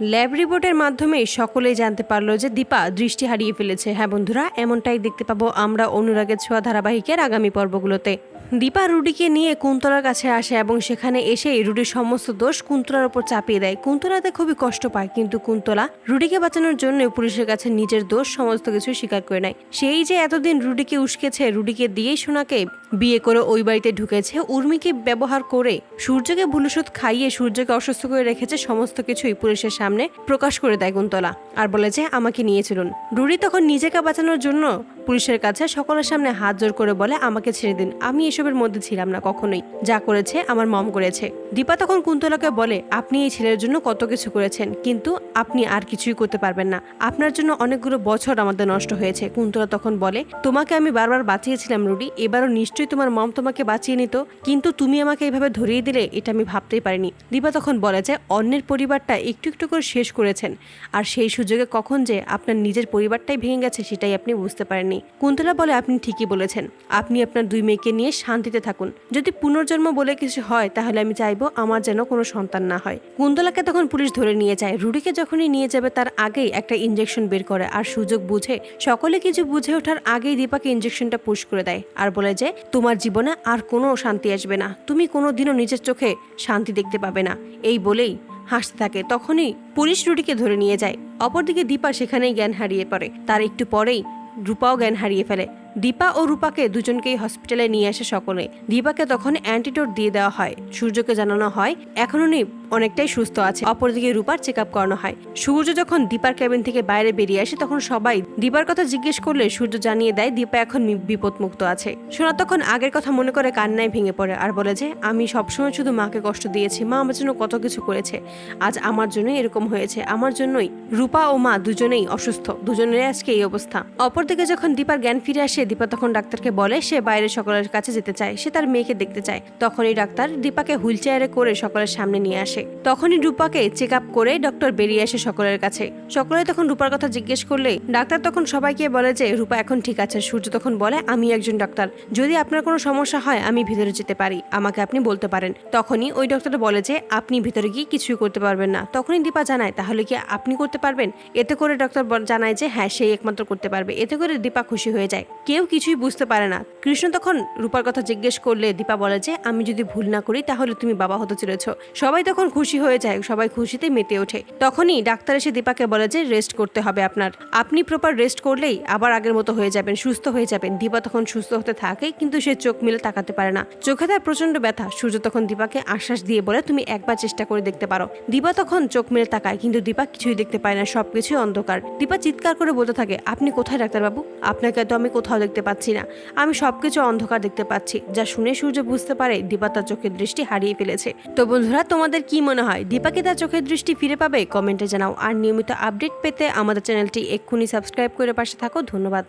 Lab রিপোর্টের মাধ্যমে সকলেই জানতে পারল যে দীপা দৃষ্টি হারিয়ে ফেলেছে। হ্যাঁ বন্ধুরা, এমনটাই দেখতে পাবো আমরা অনুরাগের ছোঁয়া ধারাবাহিকের আগামী পর্বগুলোতে। দীপা রুডিকে নিয়ে কুন্তলার কাছে আসে এবং সেখানে এসেই রুডির সমস্ত দোষ কুন্তলার উপর চাপিয়ে দেয়। কুন্তলাতে খুবই কষ্ট পায়, কিন্তু কুন্তলা রুডিকে বাঁচানোর জন্য পুলিশের কাছে নিজের দোষ সমস্ত কিছু স্বীকার করে নেয়। সেই যে এতদিন রুডিকে উস্কেছে, রুডিকে দিয়েই সোনাকে বিয়ে করে ওই বাড়িতে ঢুকেছে, উর্মিকে ব্যবহার করে সূর্যকে ভুলুসুদ খাইয়ে সূর্যকে অসুস্থ করে রেখেছে, সমস্ত কিছুই পুলিশের সামনে প্রকাশ করে দেয় কুন্তলা। আর বলে যে, আমাকে নিয়ে চলুন। রুডি তখন নিজেকে বাঁচানোর জন্য পুলিশের কাছে সকলের সামনে হাত জোর করে বলে, আমাকে ছেড়ে দিন। আমি এসবের মধ্যে ছিলাম না কখনোই। যা করেছে আমার মম করেছে। দীপা তখন কুন্তলাকে বলে, আপনি এই ছেলের জন্য কত কিছু করেছেন, কিন্তু আপনি আর কিছুই করতে পারবেন না। আপনার জন্য অনেকগুলো বছর আমাদের নষ্ট হয়েছে। কুন্তলা তখন বলে, তোমাকে আমি বারবার বাঁচিয়েছিলাম, রুডি। এবারও নিশ্চয়ই তোমার মম তোমাকে বাঁচিয়ে নিত, কিন্তু তুমি আমাকে এইভাবে ধরিয়ে দিলে এটা আমি ভাবতেই পারিনি। দীপা তখন বলে যে, অন্যের পরিবারটা একটু একটু করে শেষ করেছেন, আর সেই সুযোগে কখন যে আপনার নিজের পরিবারটাই ভেঙে গেছে, সেটাই আপনি বুঝতে পারেননি। কুন্তলা বলে আপনি ঠিকই বলেছেন। আপনি আপনার দুই মেয়েকে নিয়ে শান্তিতে থাকুন। যদি পুনর্জন্ম বলে কিছু হয়, তাহলে আমি চাইব আমার যেন কোনো সন্তান না হয়। কুন্তলাকে তখন পুলিশ ধরে নিয়ে যায়। রুডিকে যখনই নিয়ে যাবে, তার আগেই একটা ইঞ্জেকশন বের করে আর সুযোগ বুঝে, সকলে কিছু বুঝে ওঠার আগেই দীপাকে ইঞ্জেকশনটা পুশ করে দেয় আর বলে যে, তোমার জীবনে আর কোনো শান্তি আসবে না। তুমি কোনো দিনও নিজের চোখে শান্তি দেখতে পাবে না। এই বলেই হাসতে থাকে। তখনই পুলিশ রুডিকে ধরে নিয়ে যায়। অপরদিকে দীপা সেখানেই জ্ঞান হারিয়ে পড়ে। তার একটু পরেই রূপাও জ্ঞান হারিয়ে ফেলে। দীপা ও রূপাকে দুজনকেই হসপিটালে নিয়ে আসে সকলে। দীপাকে তখন অ্যান্টিডোট দিয়ে দেওয়া হয়। সূর্যকে জানানো হয়, এখন উনি অনেকটাই সুস্থ আছে। অপরদিকে রূপার চেক আপ করানো হয়। সূর্য যখন দীপার ক্যাবিন থেকে বাইরে বেরিয়ে আসে, তখন সবাই দীপার কথা জিজ্ঞেস করলে সূর্য জানিয়ে দেয়, দীপা এখন বিপদমুক্ত আছে। সোনা তখন আগের কথা মনে করে কান্নায় ভেঙে পড়ে আর বলে যে, আমি সবসময় শুধু মাকে কষ্ট দিয়েছি। মা আমার জন্য কত কিছু করেছে। আজ আমার জন্যই এরকম হয়েছে। আমার জন্যই রূপা ও মা দুজনেই অসুস্থ। দুজনের আজকে এই অবস্থা। অপরদিকে যখন দীপার জ্ঞান ফিরে আসে দীপা তখন ডাক্তারকে বলে, সে বাইরে সকলের কাছে যেতে চায়। সে তার মেয়েকে দেখতে চায়। তখনই ডাক্তার দীপাকে হুইল চেয়ারে করে সকলের সামনে নিয়ে আসে। তখনই রূপাকে চেক আপ করে ডক্টর বেরিয়ে আসে সকলের কাছে। সকলে তখন রূপার কথা জিজ্ঞেস করলে, ডাক্তার তখন সবাইকে বলে যে, রূপা, এখন ঠিক আছে। সূর্য তখন বলে, আমি একজন ডাক্তার। যদি আপনার কোনো সমস্যা হয়, আমি ভিতরে যেতে পারি। আমাকে আপনি বলতে পারেন। তখনই ওই ডক্টর বলে যে, আপনি ভিতরে গিয়ে কিছুই করতে পারবেন না। তখনই দীপা জানায়, তাহলে কি আপনি করতে পারবেন? এতে করে ডক্টর জানায় যে হ্যাঁ সেই একমাত্র করতে পারবে। এতে করে দীপা খুশি হয়ে যায়। কেউ কিছুই বুঝতে পারে না। কৃষ্ণ তখন রূপার কথা জিজ্ঞেস করলে দীপা বলে যে, আমি যদি ভুল না করি, তাহলে তুমি বাবা হতে চলেছ। সবাই তখন খুশি হয়ে যায়, সবাই খুশিতে মেতে ওঠে। তখনই ডাক্তার এসে দীপাকে বলে যে, রেস্ট করতে হবে আপনার। আপনি প্রপার রেস্ট করলেই আবার আগের মতো হয়ে যাবেন, সুস্থ হয়ে যাবেন। দীপা তখন সুস্থ হতে থাকে, কিন্তু সে চোখ মিলে তাকাতে পারে না। চোখে তার প্রচণ্ড ব্যথা। সূর্য তখন দীপাকে আশ্বাস দিয়ে বলে, তুমি একবার চেষ্টা করে দেখতে পারো। দীপা তখন চোখ মিলে তাকায়, কিন্তু দীপা কিছুই দেখতে পায় না, সবকিছুই অন্ধকার। দীপা চিৎকার করে বলতে থাকে, আপনি কোথায়, ডাক্তারবাবু? আপনাকে তো আমি কোথাও দেখতে পাচ্ছি না। আমি সবকিছু অন্ধকার দেখতে পাচ্ছি, যা শুনে সূর্য বুঝতে পারে দীপা তার চোখের দৃষ্টি হারিয়ে ফেলেছে। তো বন্ধুরা, তোমাদের কি মনে হয় দীপাকে তার চোখের দৃষ্টি ফিরে পাবে? কমেন্টে জানাও। আর নিয়মিত আপডেট পেতে আমাদের চ্যানেলটি এক্ষুনি সাবস্ক্রাইব করে পাশে থাকো। ধন্যবাদ।